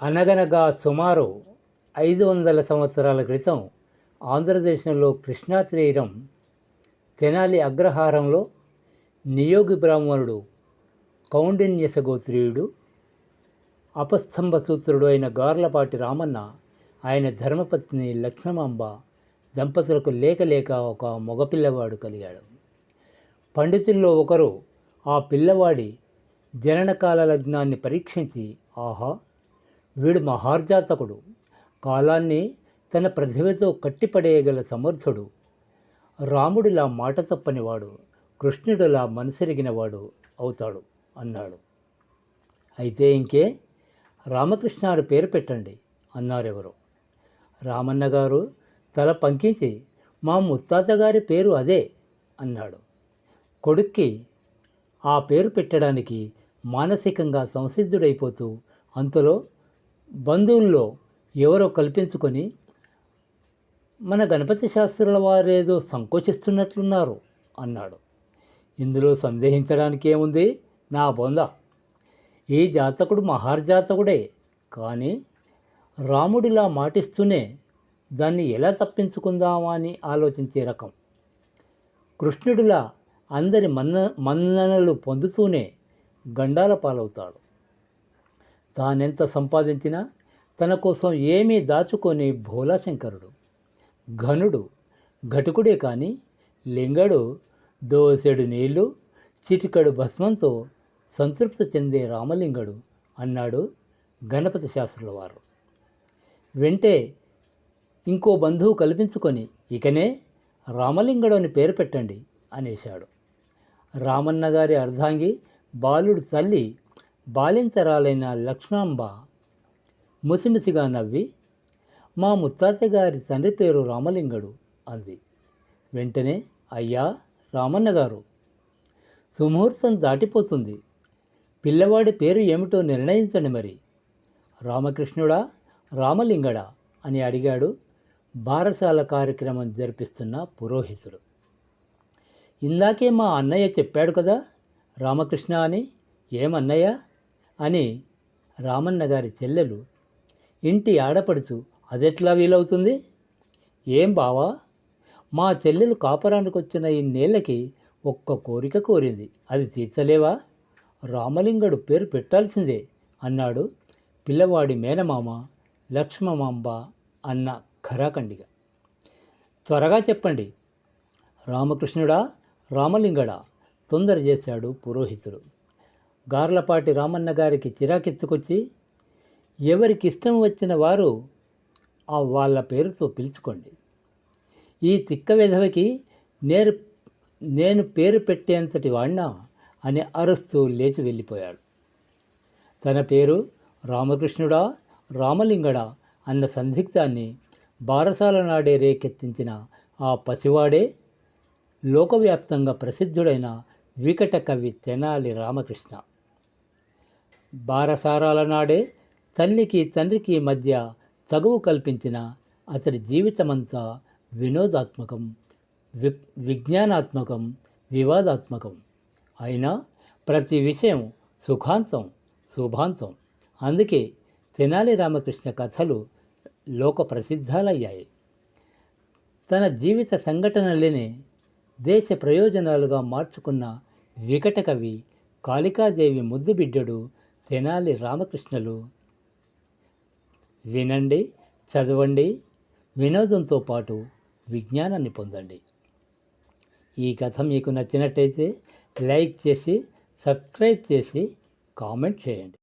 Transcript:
అనగనగా సుమారు ఐదు వందల సంవత్సరాల క్రితం ఆంధ్రదేశంలో కృష్ణా తీరం తెనాలి అగ్రహారంలో నియోగి బ్రాహ్మణుడు కౌండిన్యస గోత్రీయుడు అపస్తంభ సూత్రుడు అయిన గార్లపాటి రామన్న ఆయన ధర్మపత్ని లక్ష్మమాంబ దంపతులకు లేక లేక ఒక మగపిల్లవాడు కలిగాడు. పండితుల్లో ఒకరు ఆ పిల్లవాడి జననకాల లగ్నాన్ని పరీక్షించి ఆహా వీడు మహార్జాతకుడు. కాలాన్ని తన ప్రతిభతో కట్టిపడేయగల సమర్థుడు. రాముడిలా మాట తప్పనివాడు కృష్ణుడిలా మనసెరిగినవాడు అవుతాడు అన్నాడు. అయితే ఇంకే రామకృష్ణారు పేరు పెట్టండి అన్నారెవరు. రామన్న గారు తల పంకించి మా ముత్తాత గారి పేరు అదే అన్నాడు. కొడుక్కి ఆ పేరు పెట్టడానికి మానసికంగా సంసిద్ధుడైపోతూ అంతలో బంధువుల్లో ఎవరో కల్పించుకొని మన గణపతి శాస్త్రుల వారేదో సంకోచిస్తున్నట్లున్నారు అన్నాడు. ఇందులో సందేహించడానికి ఏముంది? నా బొంద. ఈ జాతకుడు మహార్జాతకుడే. కానీ రాముడిలా మాటిస్తూనే దాన్ని ఎలా తప్పించుకుందామా అని ఆలోచించే రకం. కృష్ణుడిలా అందరి మన్న మన్ననలు పొందుతూనే గండాల పాలవుతాడు. తానెంత సంపాదించినా తన కోసం ఏమీ దాచుకొని భోలాశంకరుడు ఘనుడు ఘటుకుడే కానీ లింగడు దోసెడు నీళ్ళు చిటికడు భస్మంతో సంతృప్తి చెందే రామలింగడు అన్నాడు గణపతి శాస్త్రుల వారు వెంటే ఇంకో బంధువు కల్పించుకొని ఇకనే రామలింగడు అని పేరు పెట్టండి అనేశాడు. రామన్న గారి అర్ధాంగి బాలుడు తల్లి బాలించరాలైన లక్ష్మాంబ ముసిముసిగా నవ్వి మా ముత్తాత గారి తండ్రి పేరు రామలింగడు అంది. వెంటనే అయ్యా రామన్న గారు. సుముహూర్తం దాటిపోతుంది. పిల్లవాడి పేరు ఏమిటో నిర్ణయించండి మరి. రామకృష్ణుడా రామలింగడా? అని అడిగాడు బారసాల కార్యక్రమం జరిపిస్తున్న పురోహితుడు. ఇందాకే మా అన్నయ్య చెప్పాడు కదా రామకృష్ణ అని. ఏమన్నయ్య? అని రామన్న గారి చెల్లెలు ఇంటి ఆడపడుచు అదెట్లా వీలవుతుంది? ఏం బావా? మా చెల్లెలు కాపురానికి వచ్చిన ఇన్నేళ్ళకి ఒక్క కోరిక కోరింది. అది తీర్చలేవా? రామలింగడు పేరు పెట్టాల్సిందే అన్నాడు పిల్లవాడి మేనమామ లక్ష్మమాంబ అన్న ఖరాఖండిగా. త్వరగా చెప్పండి. రామకృష్ణుడా రామలింగడా? తొందర చేశాడు పురోహితుడు. గార్లపాటి రామన్న గారికి చిరాకెత్తుకొచ్చి ఎవరికి ఇష్టం వచ్చిన వారు ఆ వాళ్ళ పేరుతో పిలుచుకోండి. ఈ తిక్క విధవకి నేరు నేను పేరు పెట్టేంతటి వాడినా అని అరుస్తూ లేచి వెళ్ళిపోయాడు. తన పేరు రామకృష్ణుడా రామలింగడా అన్న సందిగ్ధాన్ని బారసాల నాడే రేకెత్తించిన ఆ పసివాడే లోకవ్యాప్తంగా ప్రసిద్ధుడైన వికట కవి తెనాలి రామకృష్ణ. బారసారాల నాడే తల్లికి తండ్రికి మధ్య తగువు కల్పించిన అతడి జీవితమంతా వినోదాత్మకం వి విజ్ఞానాత్మకం వివాదాత్మకం. అయినా ప్రతి విషయం సుఖాంతం శుభాంతం. అందుకే తెనాలి రామకృష్ణ కథలు లోక ప్రసిద్ధాలయ్యాయి. తన జీవిత సంఘటనలనే దేశ ప్రయోజనాలుగా మార్చుకున్న వికట కవి కాళికాదేవి ముద్దు బిడ్డడు తెనాలి రామకృష్ణులు. వినండి చదవండి వినోదంతో పాటు విజ్ఞానాన్ని పొందండి. ఈ కథ మీకు నచ్చినట్టయితే లైక్ చేసి సబ్స్క్రైబ్ చేసి కామెంట్ చేయండి.